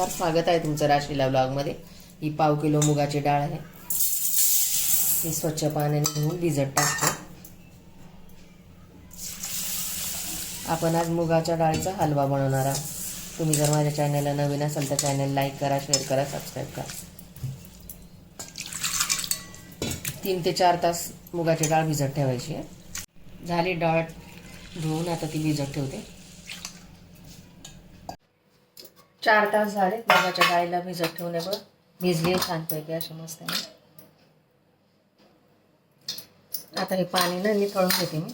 नमस्कार स्वागत आहे तुमचं राशीला ब्लॉगमध्ये ही पाव किलो मुगाची डाळ आहे. ती स्वच्छ पाण्याने धुवून भिजत टाकतो. आपण आज मुगाच्या डाळीचा हलवा बनवणार आहोत. तुम्ही जर माझ्या चॅनलला नवीन असाल तर चॅनल लाईक करा शेअर करा सबस्क्राईब करा. तीन ते चार तास मुगाची डाळ भिजत ठेवायची आहे. झाली डाळ धुवून आता ती भिजत ठेवते. चार तास झाले मुगाच्या डाळीला भिजत ठेवणे बघ. भिजली छानपैकी अशी मस्त आहे. आता हे पाणी ना निथळून घेते मी.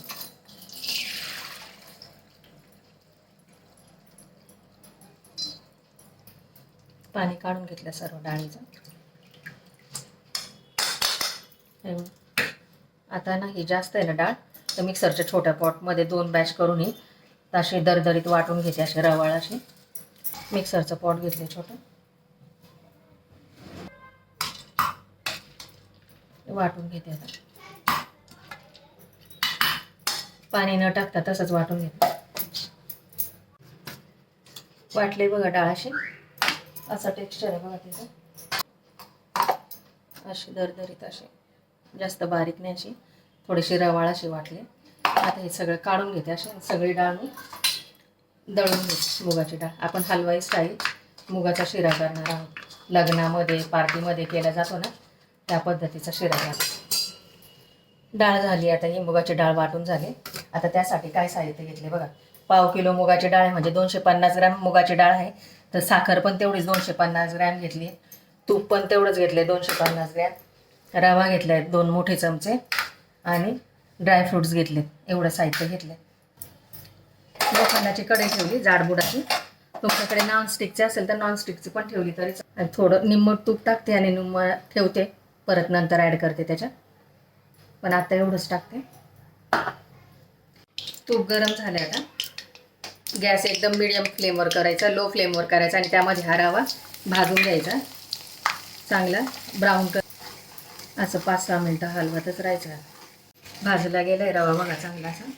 पाणी काढून घेतलं सर्व डाळीचं. आता ना ही जास्त आहे ना डाळ तर मिक्सरच्या छोट्या पॉटमध्ये दोन बॅच करून ही अशी दरदरीत वाटून घेते अशी रवाळ अशी. मिक्सरचं पॉट घेतले छोटं. वाटून घेते आता. पाणी न टाकता तसंच वाटून घेते. वाटले बघा डाळाशी असं टेक्स्चर आहे बघा तिचं. अशी दरदरीत अशी. जास्त बारीक नाही अशी. थोडीशी रवाळ अशी वाटली. आता हे सगळं काढून घेते अशी. सगळी डाळ मी दळून घेते मुगाची डाळ. आपण हलवाई स्टाईल मुगाचा शिरा करणार आहोत. लग्नामध्ये पार्टीमध्ये केला जातो ना त्या पद्धतीचा शिरा करणार डाळ झाली आता ही मुगाची डाळ वाटून झाली. आता त्यासाठी काय साहित्य घेतले बघा. पाव किलो मुगाची डाळ आहे म्हणजे दोनशे पन्नास ग्रॅम मुगाची डाळ आहे. तर साखर पण तेवढीच दोनशे पन्नास ग्रॅम घेतली. तूप पण तेवढंच घेतलं आहे दोनशे पन्नास ग्रॅम. रवा घेतला आहे दोन मोठे चमचे. आणि ड्रायफ्रुट्स घेतले एवढं साहित्य घेतलं आहे लोखंडाची कढई ठेवली जाडबुडाची. तुमच्याकडे नॉनस्टिकची असेल तर नॉनस्टिकची पण ठेवली तरी आणि थोडं निम्म तूप टाकते आणि निम्म ठेवते. परत नंतर ॲड करते त्याच्यात. पण आता एवढंच टाकते. तूप गरम झाले आता. गॅस एकदम मिडियम फ्लेमवर करायचा लो फ्लेमवर करायचा आणि त्यामध्ये हा रवा भाजून घ्यायचा. चांगला ब्राऊन कर असं पाच सहा मिनटं हलवतच राहायचं. भाजला आहे रवा बघा चांगला असा.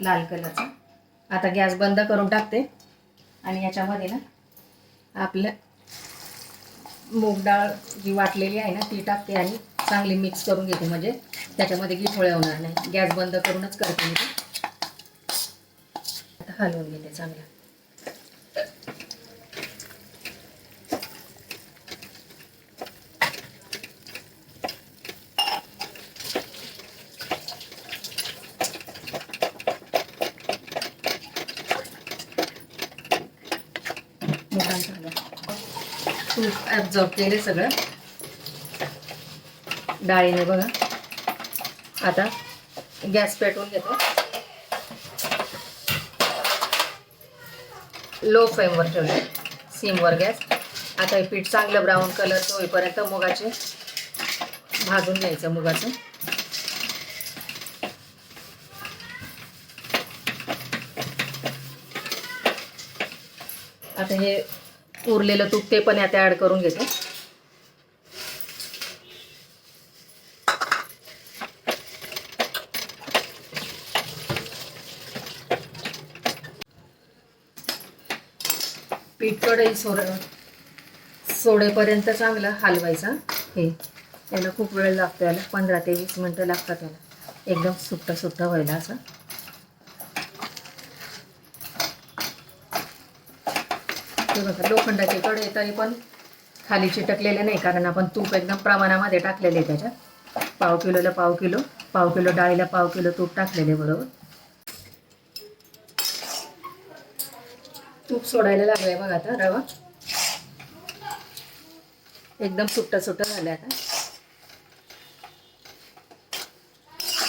लाल कलरचा. आता गॅस बंद करून टाकते. आणि याच्यामध्ये ना आपलं मूग डाळ जी वाटलेली आहे ना ती टाकते आणि चांगली मिक्स करून घेते. म्हणजे त्याच्यामध्ये गिठोळ्या होणार नाही. गॅस बंद करूनच करते मी आता हलवून घेते चांगलं मुगांचं झालं तूप ॲब्झॉर्ब केले सगळं. डाळीने बघा. आता गॅस पेटवून घेतो. लो फ्लेमवर ठेवले सिमवर गॅस. आता हे पीठ चांगलं ब्राऊन कलरचं होईपर्यंत मुगाचे भाजून घ्यायचं मुगाचं. आता हे उरलेलं तूप ते पण आता ॲड करून घेते. पीठ कढई सोड सोडेपर्यंत चांगलं हलवायचा. हे याला खूप वेळ लागतो याला पंधरा ते वीस मिनटं लागतात याला. एकदम सुट्टा सुट्टा व्हायला असं. लोखंडाचे बघा तरी पण खाली चिटकलेले नाही कारण आपण तूप एकदम प्रमाणामध्ये टाकलेले आहे त्याच्यात. पाव किलोला पाव किलो पाव किलो डाळीला पाव किलो तूप टाकलेले बरोबर. तूप सोडायला लागलंय बघा आता रवा. एकदम सुट्टं सुट्टं झालं आता.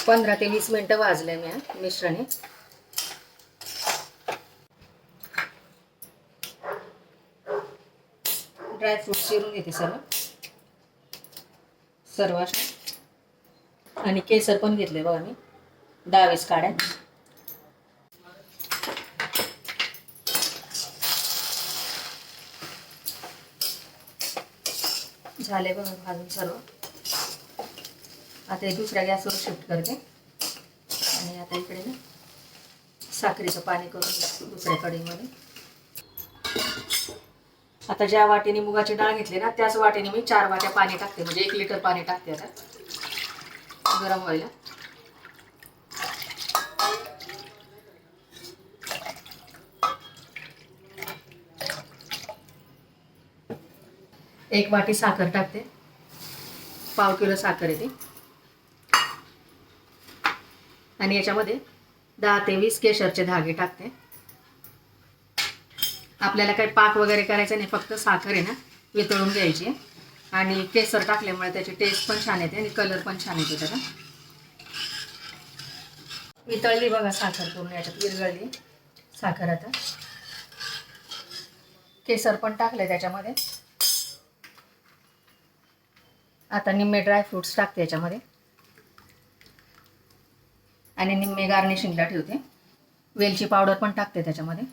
पंधरा ते वीस मिनटं वाजले मी हा ड्रायफ्रूट चिरून घेते सर्व. सर्व आणि केसर पण घेतले बघा मी. दहावीस काड्या. झाले बघा भाजून सर्व. आता हे दुसऱ्या गॅसवर शिफ्ट करते. आणि आता इकडे ना साखरेचं पाणी करून दुसऱ्या कढईमध्ये. आता ज्या वाटीने मुगाची डाळ घेतली ना त्याच वाटीने मी चार वाट्या पाणी टाकते. म्हणजे एक लिटर पाणी टाकते आता. गरम व्हायला. एक वाटी साखर टाकते. पाव किलो साखर येते आणि याच्यामध्ये दहा ते वीस केशरचे धागे टाकते. आपल्याला काही पाक वगैरे करायचं नाही फक्त साखर आहे ना वितळून घ्यायची. आहे. आणि केसर टाकल्यामुळे त्याची टेस्ट पण छान येते आणि कलर पण छान येतो त्याचा. वितळली बघा साखर पूर्ण याच्यात विरघळली साखर आता. केसर पण टाकले त्याच्यामध्ये. आता निम्मे ड्रायफ्रुट्स टाकते याच्यामध्ये. आणि निम्मे गार्निशिंगला ठेवते. वेलची पावडर पण टाकते त्याच्यामध्ये.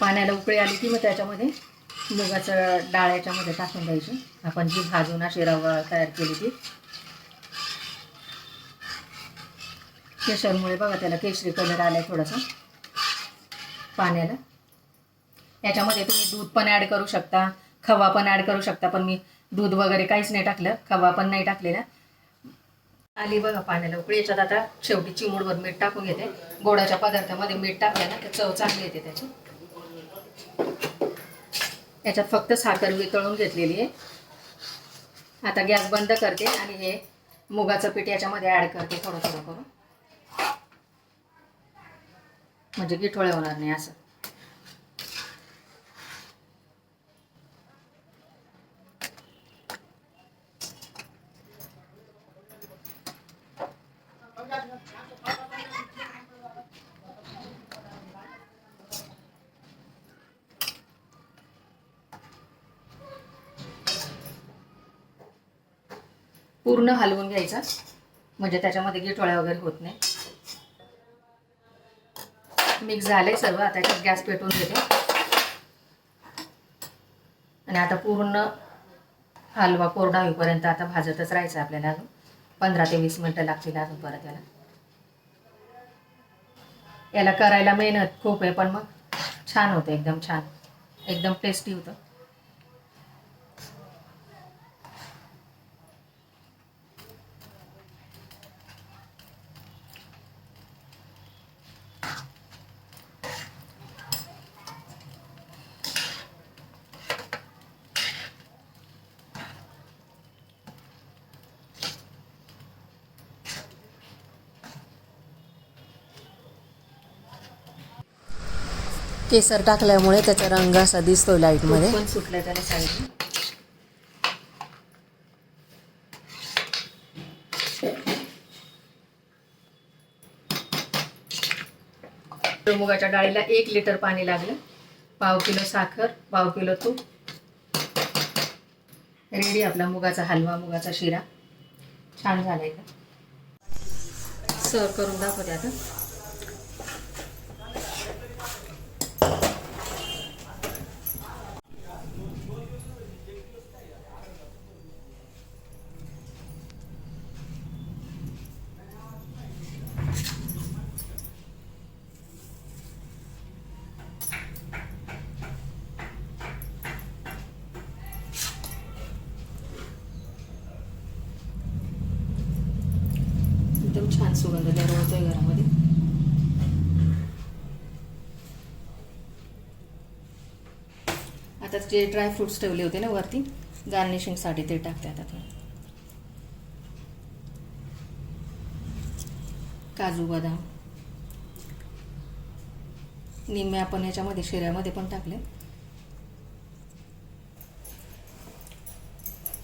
पाण्याला उकळी आली की मग त्याच्यामध्ये मुगाचं डाळ याच्यामध्ये टाकून द्यायची. आपण जी भाजून अशी रवा तयार केली ती. केशरमुळे बघा त्याला केशरी कलर आलाय थोडासा. पाण्याला. याच्यामध्ये तुम्ही दूध पण ॲड करू शकता खवा पण ॲड करू शकता पण मी दूध वगैरे काहीच नाही टाकलं खवा पण नाही टाकलेला. आली बघा पाण्याला उकळी याच्यात आता शेवटी चिमूडवर मीठ टाकून घेते. गोडाच्या पदार्थामध्ये मीठ टाकलं ना तर चव चांगली येते त्याची. याच्यात फक्त साखर वितळून घेतलेली आहे. आता गॅस बंद करते आणि हे मुगाचं पीठ याच्यामध्ये ॲड करते थोडं थोडं करून. म्हणजे गिठोळे होणार नाही असं. पूर्ण हलवून घ्यायचा. म्हणजे त्याच्यामध्ये गिटोळ्या वगैरे होत नाही. मिक्स झालंय सर्व. आता याच्यात गॅस पेटवून घेते. आणि आता पूर्ण हलवा कोरडा होईपर्यंत आता भाजतच राहायचं आपल्याला अजून. पंधरा ते वीस मिनटं लागतील अजून परत याला. याला करायला मेहनत खूप आहे पण मग छान होतं एकदम छान. एकदम टेस्टी होतं. केसर टाकल्यामुळे त्याचा रंग असा दिसतो लाईटमध्ये पण सुटलं त्याला मुगाच्या डाळीला एक लिटर पाणी लागलं. पाव किलो साखर पाव किलो तूप. रेडी आपला मुगाचा हलवा मुगाचा शिरा. छान झालाय का? सर्व करून दाखवते आता. छान सुगंध दरवळतोय घरामध्ये. आता जे ड्राय फ्रुट्स ठेवले होते ना वरती गार्निशिंगसाठी ते टाकते आता काजू बदाम. निम्मे आपण याच्यामध्ये शिऱ्यामध्ये पण टाकले.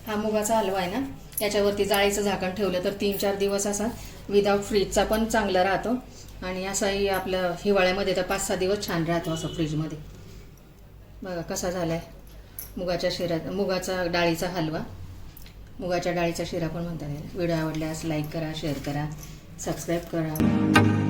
हा मुगाचा हलवा आहे ना? याच्यावरती जाळीचं झाकण ठेवलं तर तीन चार दिवस असा विदाऊट फ्रीजचा पण चांगला राहतो. आणि असाही आपलं हिवाळ्यामध्ये तर पाच सहा दिवस छान राहतो असं फ्रीजमध्ये बघा कसा झाला आहे मुगाच्या शिरा मुगाचा डाळीचा हलवा. मुगाच्या डाळीचा शिरा पण म्हणतात येईल व्हिडिओ आवडल्यास लाईक करा शेअर करा सबस्क्राईब करा.